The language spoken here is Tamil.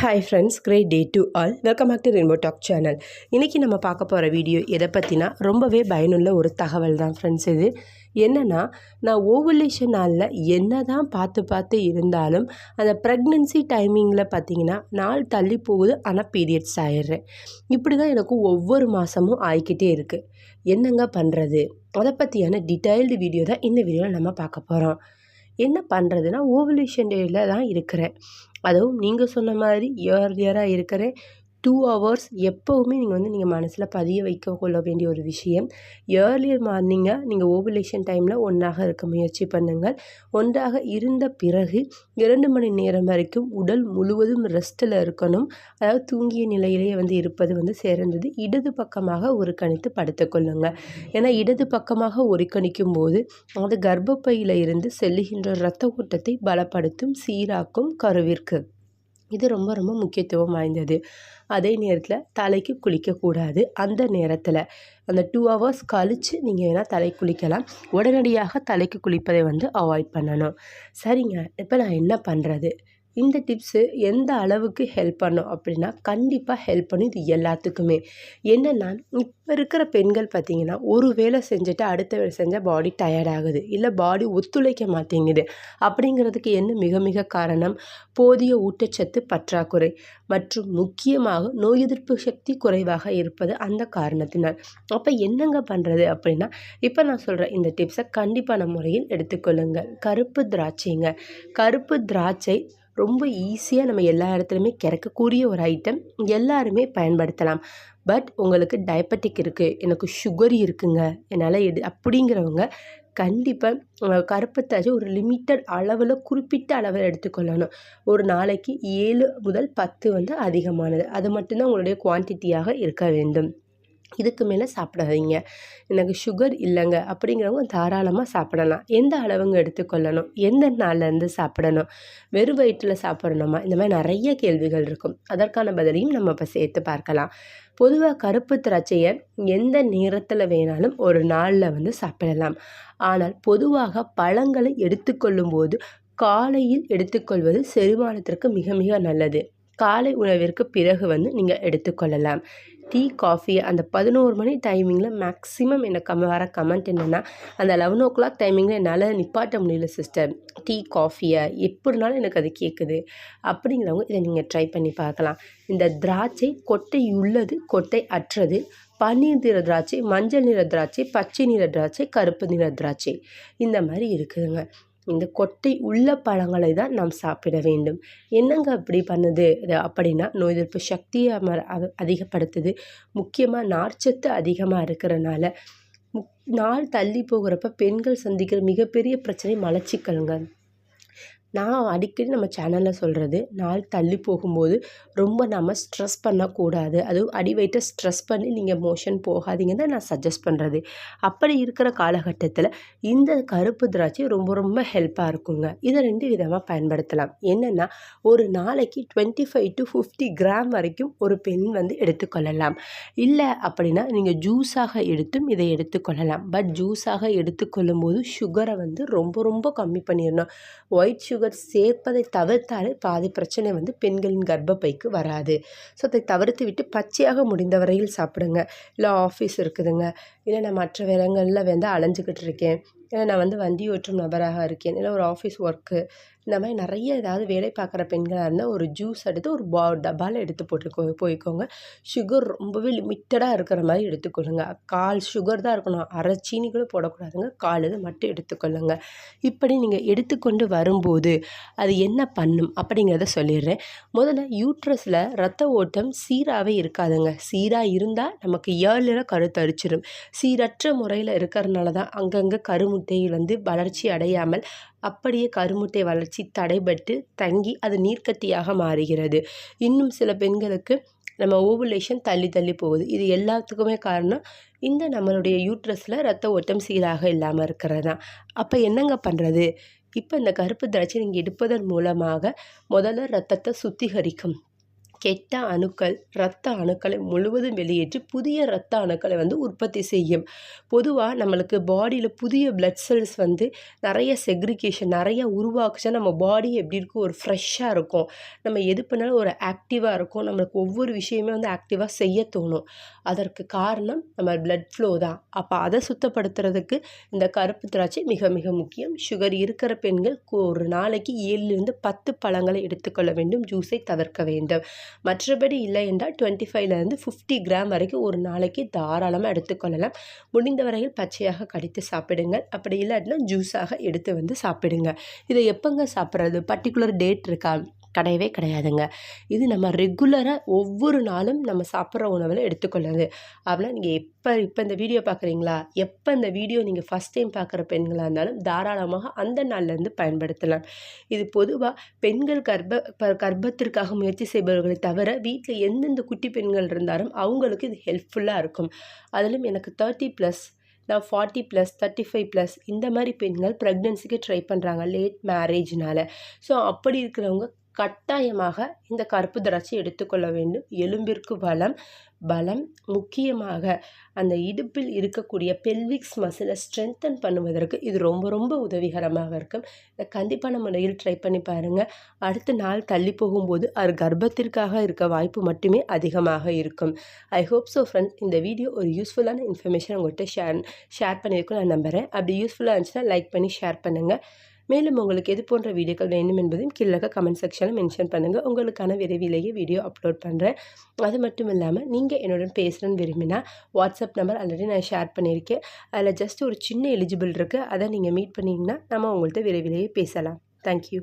Hi friends great day to all welcome back to rainbow talk channel இன்றைக்கி நம்ம பார்க்க போகிற வீடியோ எதை பற்றினா ரொம்பவே பயனுள்ள ஒரு தகவல் தான் ஃப்ரெண்ட்ஸ் இது. என்னென்னா நான் ஓவலேஷன் நாளில் என்ன தான் பார்த்து பார்த்து இருந்தாலும் அந்த ப்ரெக்னென்சி டைமிங்கில் பார்த்தீங்கன்னா நாள் தள்ளி போகுது ஆனால் பீரியட்ஸ் ஆயிடுறேன். இப்படி தான் எனக்கு ஒவ்வொரு மாதமும் ஆகிக்கிட்டே இருக்குது என்னங்க பண்ணுறது அதை பற்றியான டீட்டெயில்டு வீடியோ தான் இந்த வீடியோவில் நம்ம பார்க்க போகிறோம் என்ன பண்ணுறதுன்னா ஓவலேஷன் டேயில் தான் இருக்கிறேன். அதுவும் நீங்கள் சொன்ன மாதிரி இயர் இயராக இருக்கிறேன். டூ ஹவர்ஸ் எப்போவுமே நீங்கள் வந்து நீங்கள் மனசில் பதிய வைக்க கொள்ள வேண்டிய ஒரு விஷயம். ஏர்லியர் மார்னிங்காக நீங்கள் ஓவலேஷன் டைமில் ஒன்றாக இருக்க முயற்சி பண்ணுங்கள். ஒன்றாக இருந்த பிறகு இரண்டு மணி நேரம் வரைக்கும் உடல் முழுவதும் ரெஸ்ட்டில் இருக்கணும். அதாவது தூங்கிய நிலையிலேயே வந்து இருப்பது வந்து சிறந்தது. இடது பக்கமாக ஒரு கணித்து படுத்துக்கொள்ளுங்கள் ஏன்னா இடது பக்கமாக ஒரு கணிக்கும் போது அது கர்ப்பப்பையில் இருந்து செல்லுகின்ற இரத்த ஓட்டத்தை பலப்படுத்தும் சீராக்கும் கருவிற்கு. இது ரொம்ப ரொம்ப முக்கியத்துவம் வாய்ந்தது. அதே நேரத்தில் தலைக்கு குளிக்கக்கூடாது. அந்த நேரத்தில் அந்த டூ ஹவர்ஸ் கழித்து நீங்கள் வேணால் தலை குளிக்கலாம். உடனடியாக தலைக்கு குளிப்பதை வந்து அவாய்ட் பண்ணணும். சரிங்க. இப்போ நான் என்ன பண்ணுறது இந்த டிப்ஸு எந்த அளவுக்கு ஹெல்ப் பண்ணும் அப்படின்னா கண்டிப்பாக ஹெல்ப் பண்ணும் இது எல்லாத்துக்குமே. என்னென்னா இப்போ இருக்கிற பெண்கள் பார்த்திங்கன்னா ஒரு வேலை செஞ்சுட்டு அடுத்த வேலை செஞ்சால் பாடி டயர்ட் ஆகுது. இல்லை பாடி ஒத்துழைக்க மாட்டேங்குது. அப்படிங்கிறதுக்கு என்ன மிக மிக காரணம்? போதிய ஊட்டச்சத்து பற்றாக்குறை. மற்றும் முக்கியமாக நோய் எதிர்ப்பு சக்தி குறைவாக இருப்பது அந்த காரணத்தினால். அப்போ என்னங்க பண்ணுறது அப்படின்னா இப்போ நான் சொல்கிறேன் இந்த டிப்ஸை கண்டிப்பான முறையில் எடுத்துக்கொள்ளுங்கள். கருப்பு திராட்சைங்க. கருப்பு திராட்சை ரொம்ப ஈஸியாக நம்ம எல்லா இடத்துலையுமே கிடைக்கக்கூடிய ஒரு ஐட்டம் எல்லாருமே பயன்படுத்தலாம். பட் உங்களுக்கு டயபெட்டிக் இருக்குது எனக்கு சுகர் இருக்குங்க என்னால் எடு அப்படிங்கிறவங்க கண்டிப்பாக கருப்பத்தாச்சு ஒரு லிமிட்டட் அளவில் குறிப்பிட்ட அளவில் எடுத்துக்கொள்ளணும். ஒரு நாளைக்கு ஏழு முதல் பத்து வந்து அதிகமானது. அது மட்டும்தான் உங்களுடைய குவான்டிட்டியாக இருக்க வேண்டும். இதுக்கு மேலே சாப்பிடாதீங்க. எனக்கு சுகர் இல்லைங்க. அப்படிங்கிறவங்க தாராளமாக சாப்பிடலாம். எந்த அளவுங்க எடுத்துக்கொள்ளணும்? எந்த நாள்லேருந்து சாப்பிடணும்? வெறும் வயிற்றில் சாப்பிடணுமா? இந்த மாதிரி நிறைய கேள்விகள் இருக்கும். அதற்கான பதிலையும் நம்ம இப்போ சேர்த்து பார்க்கலாம். பொதுவாக கருப்பு திராட்சையை எந்த நேரத்தில் வேணாலும் ஒரு நாளில் வந்து சாப்பிடலாம். ஆனால் பொதுவாக பழங்களை எடுத்துக்கொள்ளும் போது காலையில் எடுத்துக்கொள்வது செரிமானத்திற்கு மிக மிக நல்லது. காலை உணவிற்கு பிறகு வந்து நீங்கள் எடுத்துக்கொள்ளலாம். டீ காஃபி அந்த பதினோரு மணி டைமிங்கில் மேக்ஸிமம் எனக்கு கம் வர கமெண்ட் என்னென்னா அந்த லெவன் ஓ கிளாக் டைமிங்கில் என்னால் நிப்பாட்ட முடியல சிஸ்டர் டீ காஃபியை எப்படினாலும் எனக்கு அது கேட்குது அப்படிங்கிறவங்க இதை நீங்கள் ட்ரை பண்ணி பார்க்கலாம். இந்த திராட்சை கொட்டை உள்ளது கொட்டை அற்றது பன்னீர் நிற திராட்சை மஞ்சள் நிற திராட்சை பச்சை நிற திராட்சை கருப்பு நிற திராட்சை. இந்த மாதிரி இருக்குதுங்க. இந்த கொட்டை உள்ள பழங்களை தான் நாம் சாப்பிட வேண்டும். என்னங்க அப்படி பண்ணுது? அப்படின்னா நோய் எதிர்ப்பு சக்தியை அதிகப்படுத்துது. முக்கியமாக நார்ச்சத்து அதிகமாக இருக்கிறனால முக் நாள் தள்ளி போகிறப்ப பெண்கள் சந்திக்கிற மிகப்பெரிய பிரச்சனை மலச்சிக்கலுங்க. நான் அடிக்கடி நம்ம சேனலில் சொல்கிறது நாள் தள்ளி போகும்போது ரொம்ப நம்ம ஸ்ட்ரெஸ் பண்ணக்கூடாது. அதுவும் அடி வயிற்றை ஸ்ட்ரெஸ் பண்ணி நீங்கள் மோஷன் போகாதீங்க தான் நான் சஜஸ்ட் பண்ணுறது அப்படி இருக்கிற காலகட்டத்தில் இந்த கருப்பு திராட்சை ரொம்ப ரொம்ப ஹெல்ப்பாக இருக்குங்க. இதை ரெண்டு விதமாக பயன்படுத்தலாம். என்னென்னா ஒரு நாளைக்கு twenty five to fifty gram வரைக்கும் ஒரு பெண் வந்து எடுத்துக்கொள்ளலாம். இல்லை அப்படின்னா நீங்கள் ஜூஸாக எடுத்தும் இதை எடுத்துக்கொள்ளலாம். பட் ஜூஸாக எடுத்துக்கொள்ளும் போது சுகரை வந்து ரொம்ப ரொம்ப கம்மி பண்ணிடணும். ஒயிட் சுகர் சுகர் சேர்ப்பதை தவிர்த்தாலே பாதி பிரச்சனை வந்து பெண்களின் கர்ப்பப்பைக்கு வராது. ஸோ அதை தவிர்த்து விட்டு பச்சையாக முடிந்த வரையில் சாப்பிடுங்க. இல்லை ஆஃபீஸ் இருக்குதுங்க. இல்லை நான் மற்ற வேலைங்களில் வந்து அலைஞ்சிக்கிட்டு இருக்கேன். ஏன்னா நான் வந்து வண்டி ஓட்டும் நபராக இருக்கேன். இல்லை ஒரு ஆஃபீஸ் ஒர்க்கு இந்த மாதிரி நிறைய ஏதாவது வேலை பார்க்குற பெண்களாக இருந்தால் ஒரு ஜூஸ் எடுத்து ஒரு பா டப்பாவில் எடுத்து போட்டுக்கோ போய்க்கோங்க. சுகர் ரொம்பவே லிமிட்டடாக இருக்கிற மாதிரி எடுத்துக்கொள்ளுங்க. கால் சுகர் தான் இருக்கணும். அரை சீனி கூட போடக்கூடாதுங்க. கால் இது மட்டும் எடுத்துக்கொள்ளுங்க. இப்படி நீங்கள் எடுத்துக்கொண்டு வரும்போது அது என்ன பண்ணும் அப்படிங்கிறத சொல்லிடுறேன். முதல்ல யூட்ரஸில் ரத்த ஓட்டம் சீராகவே இருக்காதுங்க. சீராக இருந்தால் நமக்கு ஏர்லியராக கருத்தரிச்சிடும் சீரற்ற முறையில் இருக்கிறதுனால தான் அங்கங்கே கருமுட்டை வந்து வளர்ச்சி அடையாமல் அப்படியே கருமுட்டை வளர்ச்சி தடைபட்டு தங்கி அது நீர்க்கட்டியாக மாறுகிறது. இன்னும் சில பெண்களுக்கு நம்ம ஓவுலேஷன் தள்ளி தள்ளி போகுது. இது எல்லாத்துக்குமே காரணம் இந்த நம்மளுடைய யூட்ரஸில் ரத்த ஓட்டம் சீராக இல்லாமல் இருக்கிறது தான். அப்போ என்னங்க பண்ணுறது இப்போ இந்த கருப்பு திராட்சை நீங்கள் எடுப்பதன் மூலமாக முதல்ல ரத்தத்தை சுத்திகரிக்கும். கெட்ட அணுக்கள் இரத்த அணுக்களை முழுவதும் வெளியேற்றி புதிய இரத்த அணுக்களை வந்து உற்பத்தி செய்யும். பொதுவாக நம்மளுக்கு பாடியில் புதிய பிளட் செல்ஸ் வந்து நிறைய செக்ரிகேஷன் நிறைய உருவாக்குச்சா நம்ம பாடி எப்படி இருக்கும்? ஒரு ஃப்ரெஷ்ஷாக இருக்கும். நம்ம எது பண்ணாலும் ஒரு ஆக்டிவாக இருக்கும். நம்மளுக்கு ஒவ்வொரு விஷயமே வந்து ஆக்டிவாக செய்ய தோணும். அதற்கு காரணம் நம்ம பிளட் ஃப்ளோ தான். அப்போ அதை சுத்தப்படுத்துறதுக்கு இந்த கருப்பு திராட்சை மிக மிக முக்கியம். சுகர் இருக்கிற பெண்கள் ஒரு நாளைக்கு ஏழுலேருந்து பத்து பழங்களை எடுத்துக்கொள்ள வேண்டும். ஜூஸை தவிர்க்க வேண்டும். மற்றபடி இல்லை என்றால் டுவெண்ட்டி ஃபைவ்லேருந்து ஃபிஃப்டி கிராம் வரைக்கும் ஒரு நாளைக்கு தாராளமாக எடுத்துக்கொள்ளலாம் முடிந்த வரையில் பச்சையாக கடித்து சாப்பிடுங்கள். அப்படி இல்லாட்டினா ஜூஸாக எடுத்து வந்து சாப்பிடுங்க. இதை எப்போங்க சாப்பிட்றது? பர்டிகுலர் டேட் இருக்கா? கிடையவே கிடையாதுங்க. இது நம்ம ரெகுலராக ஒவ்வொரு நாளும் நம்ம சாப்பிட்ற உணவில் எடுத்துக்கொள்ளுது. அப்படின்னா நீங்கள் எப்போ இப்போ இந்த வீடியோ பார்க்குறீங்களா? எப்போ இந்த வீடியோ நீங்கள் ஃபஸ்ட் டைம் பார்க்குற பெண்களாக இருந்தாலும் தாராளமாக அந்த நாள்லேருந்து பயன்படுத்தலாம். இது பொதுவாக பெண்கள் கர்ப்ப கர்ப்பத்திற்காக முயற்சி செய்பவர்களை தவிர வீட்டில் எந்தெந்த குட்டி பெண்கள் இருந்தாலும் அவங்களுக்கு இது ஹெல்ப்ஃபுல்லாக இருக்கும். அதிலும் எனக்கு தேர்ட்டி ப்ளஸ் நான் forty plus thirty five plus இந்த மாதிரி பெண்கள் ப்ரெக்னென்சிக்கு ட்ரை பண்ணுறாங்க லேட் மேரேஜ்னால் ஸோ அப்படி இருக்கிறவங்க கட்டாயமாக இந்த கருப்பு திராட்சை எடுத்துக்கொள்ள வேண்டும். எலும்பிற்கு பலம் பலம் முக்கியமாக அந்த இடுப்பில் இருக்கக்கூடிய பெல்விக்ஸ் மசிலை ஸ்ட்ரென்தன் பண்ணுவதற்கு இது ரொம்ப ரொம்ப உதவிகரமாக இருக்கும். இதை கண்டிப்பான முறையில் ட்ரை பண்ணி பாருங்கள் அடுத்த நாள் தள்ளி போகும்போது அது கர்ப்பத்திற்காக இருக்க வாய்ப்பு மட்டுமே அதிகமாக இருக்கும். ஐ ஹோப் ஸோ ஃப்ரெண்ட்ஸ் இந்த வீடியோ ஒரு யூஸ்ஃபுல்லான இன்ஃபர்மேஷன் உங்கள்கிட்ட ஷேர் ஷேர் பண்ணியிருக்கோம் நான் நம்புகிறேன் அப்படி யூஸ்ஃபுல்லாக இருந்துச்சுன்னா லைக் பண்ணி ஷேர் பண்ணுங்கள் மேலும் உங்களுக்கு எது போன்ற வீடியோக்கள் வேண்டும் என்பதையும் கீழே கமெண்ட் செக்ஷனில் மென்ஷன் பண்ணுங்கள் உங்களுக்கான விரைவிலேயே வீடியோ அப்லோட் பண்ணுறேன் அது மட்டும் இல்லாமல் நீங்கள் என்னுடன் பேசுகிறேன்னு விரும்பினா வாட்ஸ்அப் நம்பர் ஆல்ரெடி நான் ஷேர் பண்ணியிருக்கேன். அதில் ஜஸ்ட் ஒரு சின்ன எலிஜிபிள் இருக்குது அதை நீங்கள் மீட் பண்ணிங்கன்னா நம்ம உங்கள்கிட்ட விரைவிலேயே பேசலாம். தேங்க்யூ